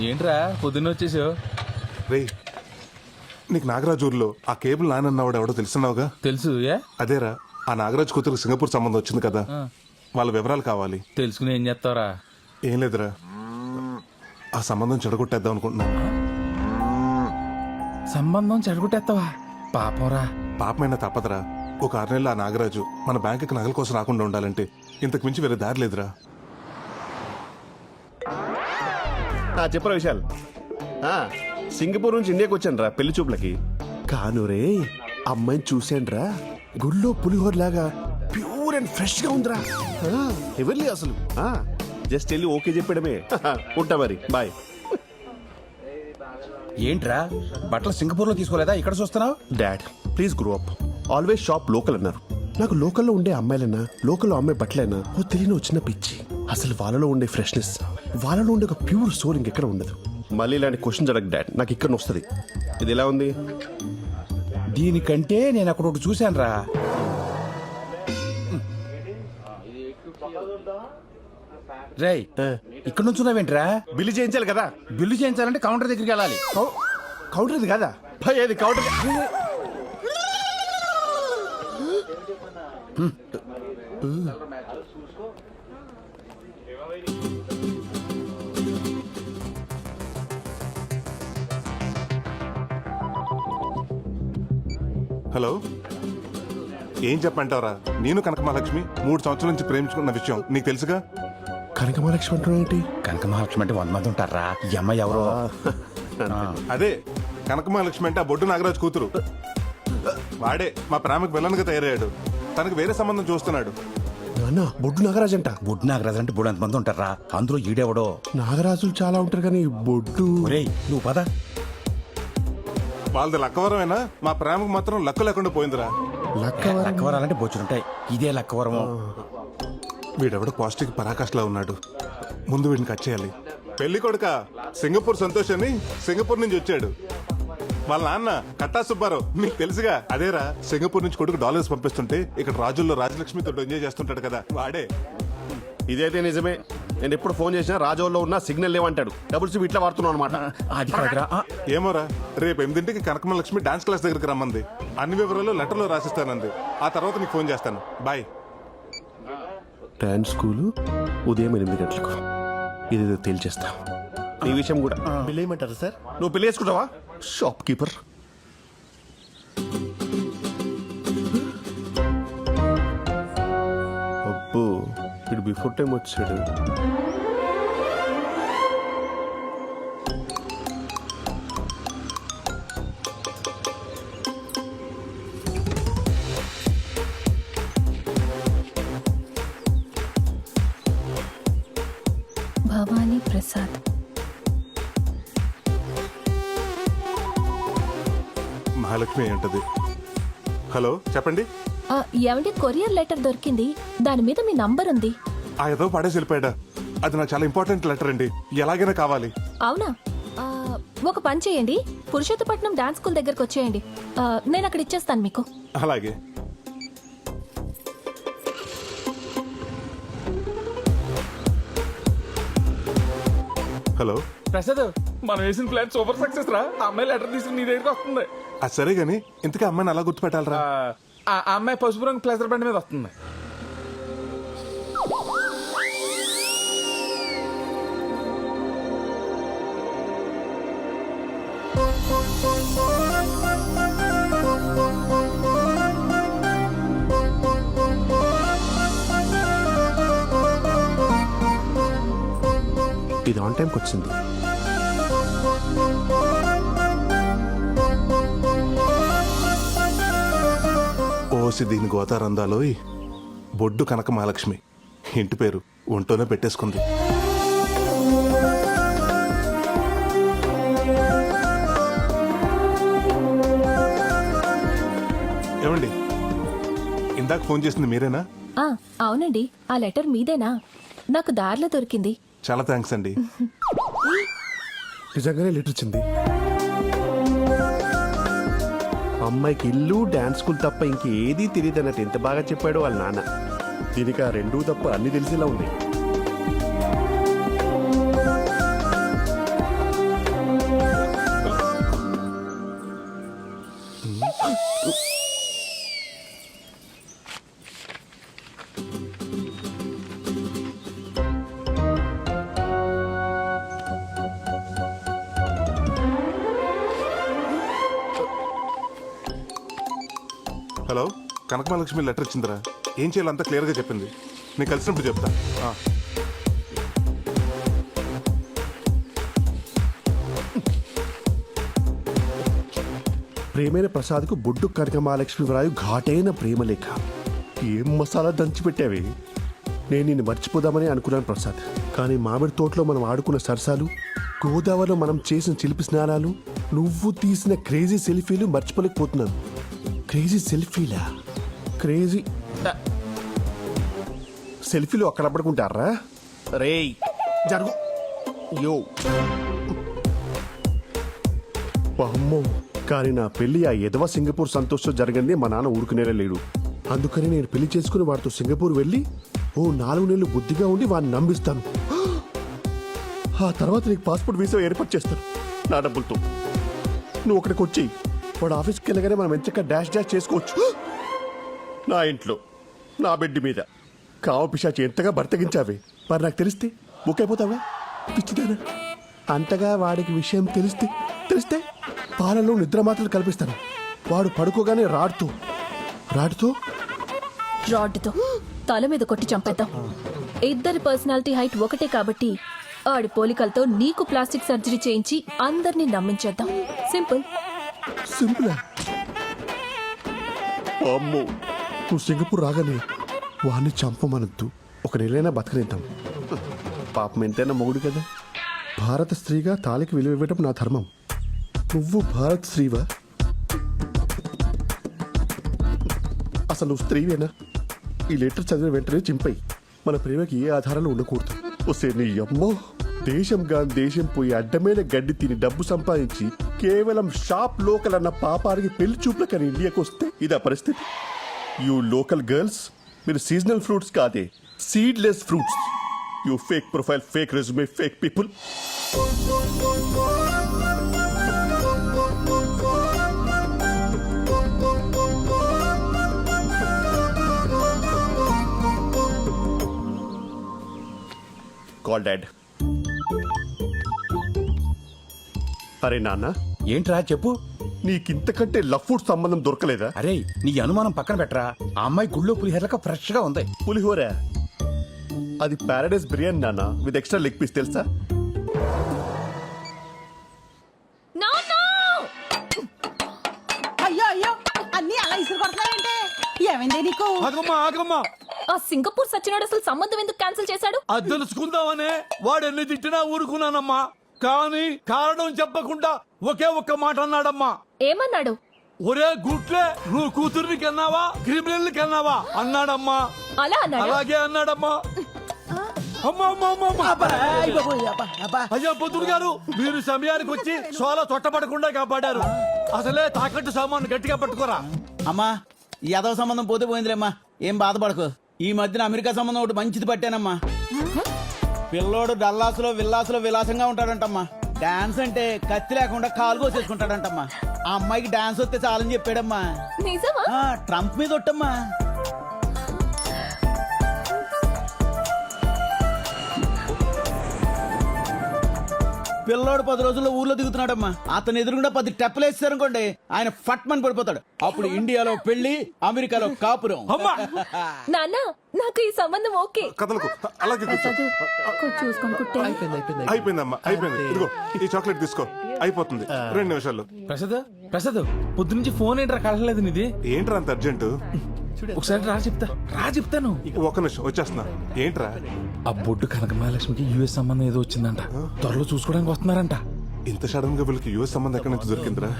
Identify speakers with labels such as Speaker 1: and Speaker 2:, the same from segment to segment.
Speaker 1: ఏంట్రా పొద్దున్న వచ్చేసావు?
Speaker 2: రే నీకు నాగరాజు ఊర్లో ఆ కేబుల్ నానన్నవాడు ఎవడో తెలుసున్నావుగా?
Speaker 1: తెలుసు ఏ?
Speaker 2: అదేరా ఆ నాగరాజు కూతురు సింగపూర్ సంబంధం వచ్చింది కదా. వాళ్ళ వివరాలు కావాలి.
Speaker 1: తెలుసుకుని ఏం చేస్తావురా?
Speaker 2: ఏం లేదురా. ఆ సంబంధం చెడగొట్టేద్దాం అనుకుంటున్నా.
Speaker 1: సంబంధం చెడగొట్టేస్తావా? పాపంరా.
Speaker 2: పాపమైనా తప్పదురా. ఒక ఆరు నెలలు ఆ నాగరాజు మన బ్యాంకుకి నగల కోసం రాకుండా ఉండాలంటే ఇంతకు మించి వేరే దారి లేదురా.
Speaker 3: చెప్పరా విశాల్. ఆ, సింగపూర్ నుంచి ఇండియాకి వచ్చాను రా పెళ్ళి చూపులకి. కాను రే అమ్మాయిని చూశాను రా గుళ్ళో పులిహోర లాగా ప్యూర్ అండ్ ఫ్రెష్గా ఉందిరా ఎవరి అసలు? జస్ట్ వెళ్ళి ఓకే చెప్పడమే ఉంటా మరి బాయ్.
Speaker 4: ఏంట్రా? బట్టలు సింగపూర్లో తీసుకోలేదా? ఇక్కడ చూస్తున్నావు?
Speaker 3: Dad please grow up. Always shop local అన్నారు. నాకు లోకల్లో ఉండే అమ్మాయిలైనా లోకల్లో అమ్మాయి బట్టలైనా ఓ తెలియని వచ్చిన పిచ్చి. అసలు వాళ్ళలో ఉండే ఫ్రెష్నెస్ వాళ్ళలో ఉండే ఒక ప్యూర్ సోల్ ఇంకెక్కడ ఉండదు మళ్ళీ ఇలాంటి క్వశ్చన్ అడగ డాడ్. నాకు ఇక్కడ వస్తుంది. ఇది ఎలా ఉంది?
Speaker 4: దీనికంటే నేను అక్కడ ఒకటి చూశాను రా. ఇక్కడ నుంచి ఉన్నావేంట్రా
Speaker 3: బిల్లు చేయించాలి కదా.
Speaker 4: బిల్లు చేయించాలంటే కౌంటర్ దగ్గరికి వెళ్ళాలి.
Speaker 3: కౌంటర్ ఇది కదా. భయ్ అది కౌంటర్
Speaker 2: హలో. ఏం చెప్పంటావురా నేను కనక మహాలక్ష్మి మూడు సంవత్సరాల నుంచి ప్రేమించుకున్న విషయం. నీకు తెలుసుగా?
Speaker 3: కనక మహాలక్ష్మి ఏంటి?
Speaker 4: కనక మహాలక్ష్మి అంటే వంద మంది ఉంటారా? ఈ అమ్మాయి ఎవరో?
Speaker 2: అదే కనక మహాలక్ష్మి అంటే ఆ బొడ్డు నాగరాజు కూతురు. వాడే మా ప్రేమకు విలన్గా తయారయ్యాడు. తనకు వేరే సంబంధం చూస్తున్నాడు.
Speaker 3: నాన్న బొడ్డు నాగరాజు అంట.
Speaker 4: బుడ్ నాగరాజు అంటే బుడ్ మంది ఉంటారా? అందులో ఈడెవడో?
Speaker 3: నాగరాజులు చాలా ఉంటారు కానీ బొడ్డు
Speaker 4: ఒరేయ్ నువ్వు పద.
Speaker 2: వాళ్ళది లక్కవరమేనా? మా ప్రేమకు మాత్రం లక్క లేకుండా పోయిందిరా.
Speaker 3: లక్కవరం?
Speaker 4: లక్కవరాలంటే బొచ్చులుంటాయి ఇదే లక్కవరము.
Speaker 2: వీడెవడో పాజిటివ్ పరాకాష్లా ఉన్నాడు. ముందు వీడిని కట్ చేయాలి. పెళ్ళి కొడుక సింగపూర్ సంతోష్ అని సింగపూర్ నుంచి వచ్చాడు. వాళ్ళ నాన్న కట్టా సుబ్బారావు. మీకు తెలుసుగా అదేరా సింగపూర్ నుంచి కొడుకు డాలర్స్ పంపిస్తుంటే ఇక్కడ రాజుల్లో రాజలక్ష్మితో ఎంజాయ్ చేస్తుంటాడు కదా వాడే.
Speaker 3: ఇదైతే నిజమే. నేను ఎప్పుడు ఫోన్ చేసినా రాజోల్లో ఉన్న సిగ్నల్ లేవంటాడు. డబుల్ సిమ్ ఇట్లా వాడుతున్నావు అనమాట
Speaker 4: అది కాదురా. ఆ,
Speaker 2: ఏమోరా రేపు ఎనిమిదింటికి కనకమలక్ష్మి డాన్స్ క్లాస్ దగ్గరికి రమ్మంది. అన్ని వివరాలు లెటర్లో రాసిస్తానంది. ఆ తర్వాత నీకు ఫోన్ చేస్తాను. బాయ్.
Speaker 3: డాన్స్ స్కూలు ఉదయం ఎనిమిది గంటలకు. ఇది తేల్చేస్తా. ఈ విషయం కూడా.
Speaker 5: బిల్ వేయమంటారా సార్?
Speaker 3: నువ్వు పెళ్ళి చేసుకుంటావా షాప్ కీపర్ బిఫోర్ టైం వచ్చాడు?
Speaker 6: భవానీ ప్రసాద్.
Speaker 2: మహాలక్ష్మి ఉంటది హలో చెప్పండి.
Speaker 6: ఆ, ఏమండి? కొరియర్ లెటర్ దొరికింది. దాని మీద మీ నంబర్ ఉంది
Speaker 2: ఆ ఏదో పడేసి వెళ్ళిపోయాడా. అది నాకు చాలా ఇంపార్టెంట్ లెటర్ అండి. ఎలాగైనా కావాలి.
Speaker 6: అవునా? ఆ, ఒక పని చేయండి. పురుషోత్తపట్నం డాన్స్ స్కూల్ దగ్గరకు వచ్చేయండి. ఆ, నేను అక్కడ ఇచ్చేస్తాను మీకు.
Speaker 2: అలాగే. హలో.
Speaker 1: ప్రసాద్ మనం వేసిన ప్లాన్ సూపర్ సక్సెస్ రా. ఆ అమ్మాయి లెటర్ తీసుకుని నీ దగ్గరికి వస్తుంది.
Speaker 2: అది సరే గాని ఇంతకీ అమ్మాయిని అలా గుర్తుపెట్టాలరా?
Speaker 1: ఆ, ఆ ఆ అమ్మాయి పసుపు రంగు ప్లేసర్ బండి మీద వస్తుంది.
Speaker 3: టైంకి వచ్చింది.
Speaker 2: ఓసి దీని గోతారందాలోయ్ బొడ్డు కనక మహాలక్ష్మి. ఇంటి పేరు ఒంటోనే పెట్టేసుకుంది. ఏమండి? ఇందాక ఫోన్ చేసింది మీరేనా?
Speaker 6: ఆ, అవునండి. ఆ లెటర్ మీదేనా? నాకు దారిలో దొరికింది.
Speaker 2: చాలా థ్యాంక్స్ అండి.
Speaker 3: నిజంగానే లెటర్ వచ్చింది అమ్మాయికి ఇల్లు డాన్స్ స్కూల్ తప్ప ఇంకేదీ తెలియదు అన్నట్టు ఎంత బాగా చెప్పాడు వాళ్ళ నాన్న. దీనికి ఆ రెండూ తప్ప అన్ని తెలిసేలా ఉంది హలో.
Speaker 2: కనకమహాలక్ష్మి లెటర్ ఇచ్చిందిరా. ఏం చేయాలో అంతా క్లియర్గా చెప్పింది. నేను కలిసినప్పుడు చెప్తా. ఆ.
Speaker 3: ప్రేమైన ప్రసాద్కు బొడ్డు కనక మహాలక్ష్మి వ్రాయు ఘాటైన ప్రేమలేఖ ఏం మసాలా దంచిపెట్టావి నేను నిన్ను మర్చిపోదామని అనుకున్నాను ప్రసాద్. కానీ మామిడి తోటలో మనం ఆడుకున్న సరసాలు గోదావరిలో మనం చేసిన చిలిపి స్నానాలు నువ్వు తీసిన క్రేజీ సెల్ఫీలు మర్చిపోలేకపోతున్నాను. క్రేజీ సెల్ఫీలా? క్రేజీ సెల్ఫీలు అక్కడ పడుకుంటారా? రేయ్. జరుగు. యో. అమ్మో కానీ నా పెళ్ళి ఆ ఎదవ సింగపూర్ సంతోష్ జరిగింది మా నాన్న ఊరుకునేలా లేడు. అందుకని నేను పెళ్ళి చేసుకుని వాడితో సింగపూర్ వెళ్ళి ఓ నాలుగు నెలలు బుద్ధిగా ఉండి వాడిని నమ్మిస్తాను ఆ తర్వాత నీకు పాస్పోర్ట్ వీసా ఏర్పాటు చేస్తాను. నా డబ్బులతో. నువ్వు అక్కడికి వచ్చి వాడు ఆఫీస్కి వెళ్ళగానే మనం ఎంచక్క డాష్ డాష్ చేసుకోవచ్చు. నా ఇంట్లో నా బెడ్ మీద కావు పిశాచి ఎంతగా బర్తగించావి. మరి నాకు తెలిస్తే బుక్కైపోతావా పిచ్చిదానా? అంతగా వాడికి విషయం తెలిస్తే తెలిస్తే పాలలో నిద్ర మాత్రలు కల్పిస్తాను. వాడు పడుకోగానే రాడుతూ రాడుతూ?
Speaker 6: రాడ్డుతో తల మీద కొట్టి చంపేద్దాం. ఇద్దరి పర్సనాలిటీ హైట్ ఒకటే కాబట్టి ఆడి పోలికలతో నీకు ప్లాస్టిక్ సర్జరీ చేయించి అందరినీ నమ్మించేద్దాం. సింపుల్.
Speaker 3: సింపుల్? అమ్మో. నువ్వు సింగపూర్ రాగానే వాడిని చంపమనొద్దు. ఒక నెలైనా బతకనిద్దాం. పాపం ఎంతైనా మొగుడు కదా. భారత స్త్రీగా తాలికి విలువ ఇవ్వటం నా ధర్మం. నువ్వు భారత్ స్త్రీవా? అసలు నువ్వు స్త్రీవేనా? ఈ లెటర్ చదివిన వెంటనే చింపై మన ప్రేమకి ఏ ఆధారాలు ఉండకూడదు. వస్తే నీ అమ్మో. దేశం దేశం పోయి అడ్డమైన గడ్డి తిని డబ్బు సంపాదించి కేవలం షాప్ లోకల్ అన్న పాపానికి పెళ్ళి చూపులకని ఇండియాకి వస్తే ఇదా పరిస్థితి. యూ లోకల్ గర్ల్స్ మీరు సీజనల్ ఫ్రూట్స్ కాదే seedless fruits you fake profile fake resume fake people call dad అరే నాన్న?
Speaker 4: ఏంట్రా చెప్పు.
Speaker 3: నీకింతకంటే లఫ్ఫుడ్ సంబంధం దొరకలేదా?
Speaker 4: అరే నీ అనుమానం పక్కన పెట్టరా. ఆ అమ్మాయి గుళ్ళో పులిహేరలక ఫ్రెష్గా ఉంది.
Speaker 3: పులిహోర? అది పారాడైస్ బిర్యానీ నాన్న విత్ ఎక్స్ట్రా లెగ్ పీస్ తెలుసా?
Speaker 5: అయ్యో అయ్యో అన్ని అలా ఇసురు కొడతావేంటి ఏమైంది నీకు?
Speaker 1: ఆగమ్మా ఆగమ్మా.
Speaker 6: ఆ సింగపూర్ సచ్చినాడు అసలు సంబంధం ఎందుకు క్యాన్సిల్ చేశాడు?
Speaker 7: అది తెలుసుకుందామనే. వాడు ఎన్ని తిట్టినా ఊరుకున్నానమ్మా. కానీ కారణం చెప్పకుండా ఒకే ఒక్క మాట అన్నాడమ్మా.
Speaker 6: ఏమన్నాడు?
Speaker 7: ఒరే గుట్లే నువ్వు కూతుర్ని కన్నావా క్రిమినల్ కన్నావా? అన్నాడమ్మా.
Speaker 6: అలా
Speaker 7: అలాగే అన్నాడమ్మా. అయ్యా పొద్దుడు గారు మీరు సమయానికి వచ్చి సోల తొట్టపడకుండా కాపాడారు. అసలే తాకట్టు సామాను గట్టిగా పట్టుకోరా.
Speaker 8: అమ్మా ఈ యాదవ సంబంధం పోతే పోయిందిలేమ్మా. ఏం బాధపడకు. ఈ మధ్యన అమెరికా సంబంధం ఒకటి మంచిది పట్టానమ్మా. పిల్లోడు డల్లాసులో విల్లాసులో విలాసంగా ఉంటాడంటమ్మా. డాన్స్ అంటే కత్తి లేకుండా కాలు కోసేసుకుంటాడంటమ్మా. ఆ అమ్మాయికి డాన్స్ వస్తే చాలని చెప్పాడమ్మా.
Speaker 6: నిజమా?
Speaker 8: ఆ, ట్రంప్ మీద ఒట్టమ్మా. పిల్లోడు పది రోజుల్లో ఊర్లో దిగుతున్నాడమ్మా. అతను ఎదురుగుండా పది టెప్పలు వేస్తారనుకోండి ఆయన ఫట్మని పడిపోతాడు. అప్పుడు ఇండియాలో పెళ్ళి అమెరికాలో కాపురం.
Speaker 7: అమ్మా!
Speaker 6: నాన్న నాకు ఈ సంబంధం ఓకే.
Speaker 2: కథలకు అలాగే కూర్చో.
Speaker 6: చదువు కొంచెం చూసుకొని కుట్టే.
Speaker 2: అయిపోయిందమ్మా అయిపోయింది. ఇదిగో ఈ చాక్లెట్ తీసుకో. అయిపోతుంది. రెండు నిమిషాల్లో.
Speaker 1: ప్రసాద్ ప్రసాద్ పొద్దు నుంచి ఫోన్ ఏంట్రా కలగలేదు నీది?
Speaker 2: ఏంట్రా అంత అర్జెంటు?
Speaker 1: ఒకసారి రా చెప్తా. రా చెప్తాను.
Speaker 2: ఒక్క నిమిషం వచ్చేస్తున్నా. ఏంట్రా?
Speaker 1: ఆ బొడ్డు కనకమహాలక్ష్మికి యుఎస్ సంబంధం ఏదో వచ్చిందంట. త్వరలో చూసుకోవడానికి వస్తున్నారంట.
Speaker 2: ఇంత సడన్గా వీళ్ళకి యుఎస్ సంబంధం ఎక్కడి నుంచి దొరికిందిరా?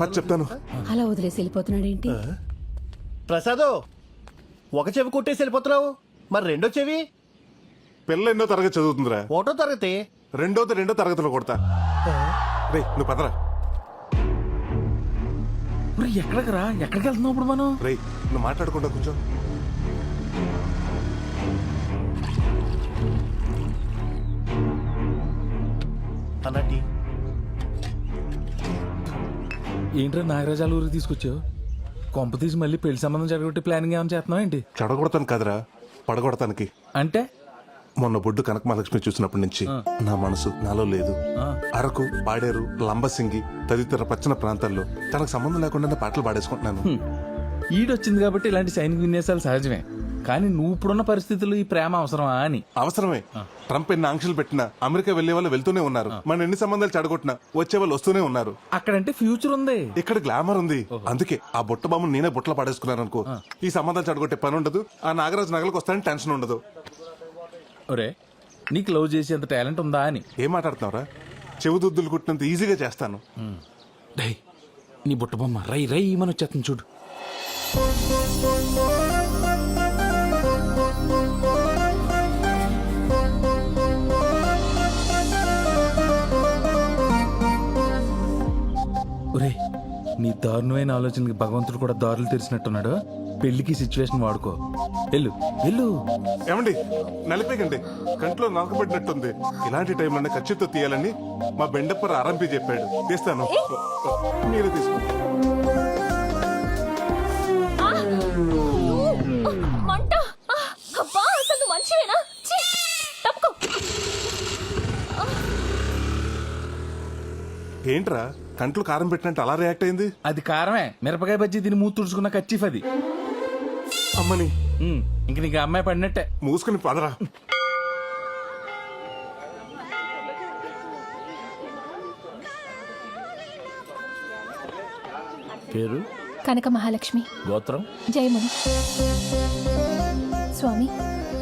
Speaker 2: పది చెప్తాను.
Speaker 5: అలా వదిలేసి వెళ్ళిపోతున్నాడు ఏంటి?
Speaker 9: ప్రసాదు ఒక చెవి కొట్టేసి వెళ్ళిపోతున్నావు? మరి రెండో చెవి?
Speaker 2: పిల్ల ఎన్నో తరగతి చదువుతుందిరా.
Speaker 9: ఒకటో తరగతి?
Speaker 2: రెండోది రెండో తరగతిలో కొడతా. రే నువ్వు పదరా.
Speaker 1: ఎక్కడికి రా? ఎక్కడికి వెళ్తున్నావు ఇప్పుడు మనం?
Speaker 2: రే నువ్వు మాట్లాడకుండా కూర్చో.
Speaker 9: అన్నటి
Speaker 1: ఏంట్రా నాగరాజాల ఊరికి తీసుకొచ్చావు? కొంప తీసి మళ్ళీ పెళ్ళి సంబంధం జరగొట్టి ప్లానింగ్ ఏమైనా చేస్తున్నావు ఏంటి?
Speaker 2: చెడగొడతాను కదరా పడగొడతానికి.
Speaker 1: అంటే?
Speaker 2: మొన్న బొడ్డు కనక మహాలక్ష్మి చూసినప్పటి నుంచి నా మనసు నాలో లేదు. అరకు పాడేరు లంబసింగి తదితర పచ్చని ప్రాంతాల్లో తనకు సంబంధం లేకుండా పాటలు పాడేసుకుంటున్నాను.
Speaker 1: ఈడొచ్చింది కాబట్టి ఇలాంటి సైనిక విన్యాసాలు సహజమే. కానీ నువ్వు ఇప్పుడున్న పరిస్థితుల్లో ఈ ప్రేమ అవసరమా అని?
Speaker 2: అవసరమే. ట్రంప్ ఎన్ని ఆంక్షలు పెట్టినా అమెరికా వెళ్ళే వాళ్ళు వెళ్తూనే ఉన్నారు. మన ఎన్ని సంబంధాలు చెడగొట్టినా వచ్చే వాళ్ళు వస్తూనే ఉన్నారు.
Speaker 1: అక్కడంటే ఫ్యూచర్ ఉంది.
Speaker 2: ఇక్కడ గ్లామర్ ఉంది. అందుకే ఆ బుట్ట బామ్మను నేనే బుట్టలో పడేసుకున్నాను అనుకో. ఈ సంబంధాలు చెడగొట్టే పని ఉండదు. ఆ నాగరాజు నగలకు వస్తానని టెన్షన్ ఉండదు.
Speaker 1: ఒరే నీకు లవ్ చేసేంత టాలెంట్ ఉందా అని.
Speaker 2: ఏం మాట్లాడుతున్నావురా? చెవుదుద్దులు కుట్టినంత ఈజీగా చేస్తాను.
Speaker 1: డై నీ బుట్ట బొమ్మ రై రై మన వచ్చేస్తుంది చూడు. నీ దారుణమైన ఆలోచనకి భగవంతుడు కూడా దారులు తెరిచినట్టున్నాడు. పెళ్ళికి సిచ్యువేషన్ వాడుకో. వెళ్ళు. వెళ్ళు.
Speaker 2: ఏమండి? నలిపేకండి. కంట్లో నలకబడినట్టుంది ఇలాంటి టైంలోనే ఖర్చుతో తీయాలని మా బెండప్పర్ ఆరంపి చెప్పాడు. తీస్తాను. మీరే తీసుకోండి.
Speaker 6: తప్పుకో.
Speaker 2: ఏంట్రా? కంట్లో కారం పెట్టినట్టు అలా రియాక్ట్ అయింది?
Speaker 1: అది కారమే. మిరపకాయ బజ్జీ తిని మూతి తుడుచుకున్న కచ్చిఫ్ అది.
Speaker 2: అమ్మని.
Speaker 1: ఉమ్, ఇంక నీకు ఆ అమ్మాయి పడినట్టే.
Speaker 2: మూసుకుని పదరా.
Speaker 4: పేరు?
Speaker 6: కనక మహాలక్ష్మి.
Speaker 4: గోత్రం?
Speaker 6: జయముని స్వామి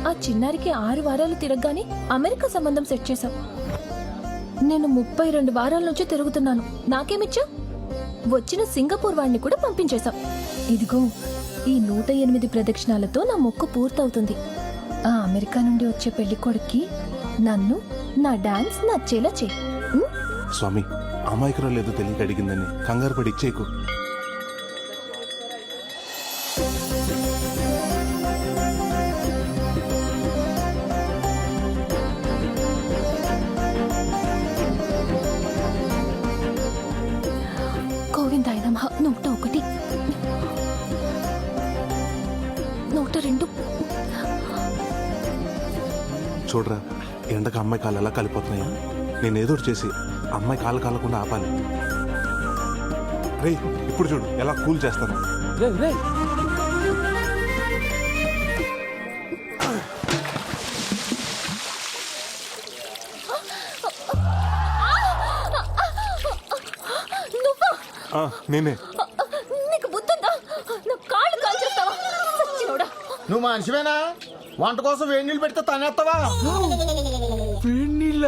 Speaker 6: ఆ చిన్నారికి ఆరు వారాలు తిరగగానే అమెరికా సంబంధం సెట్ చేశాం. నేను ముప్పై రెండు వారాల నుంచి తిరుగుతున్నాను. నాకేమిచ్చా? వచ్చిన సింగపూర్ వాడిని కూడా పంపించేశాం. ఇదిగో ఈ నూట ఎనిమిది ప్రదక్షిణాలతో నా మొక్కు పూర్తవుతుంది. ఆ అమెరికా నుండి వచ్చే పెళ్ళి కొడుక్కి నన్ను నా డాన్స్ నచ్చేలా చేయి.
Speaker 2: స్వామి అమాయకురాలు ఏదో తెలియక అడిగిందని కంగారు పడి ఇచ్చేకు చూడరా ఎండకు అమ్మాయి కాళ్ళు ఎలా కాలిపోతున్నాయా? నేను ఏదో ఒకటి చేసి అమ్మాయి కాళ్ళు కాలకుండా ఆపాలి. రే ఇప్పుడు చూడు ఎలా కూల్ చేస్తాను.
Speaker 1: రే రే
Speaker 2: నేనే.
Speaker 6: నీకు బుద్ధుందా? నా కాళ్ళు కాల్చేస్తావా? సచ్చినోడా.
Speaker 9: నువ్వు మనిషివేనా? వంట కోసం వేడి నీళ్ళు పెడితే తనేస్తావా
Speaker 1: వేడి నీళ్ళ?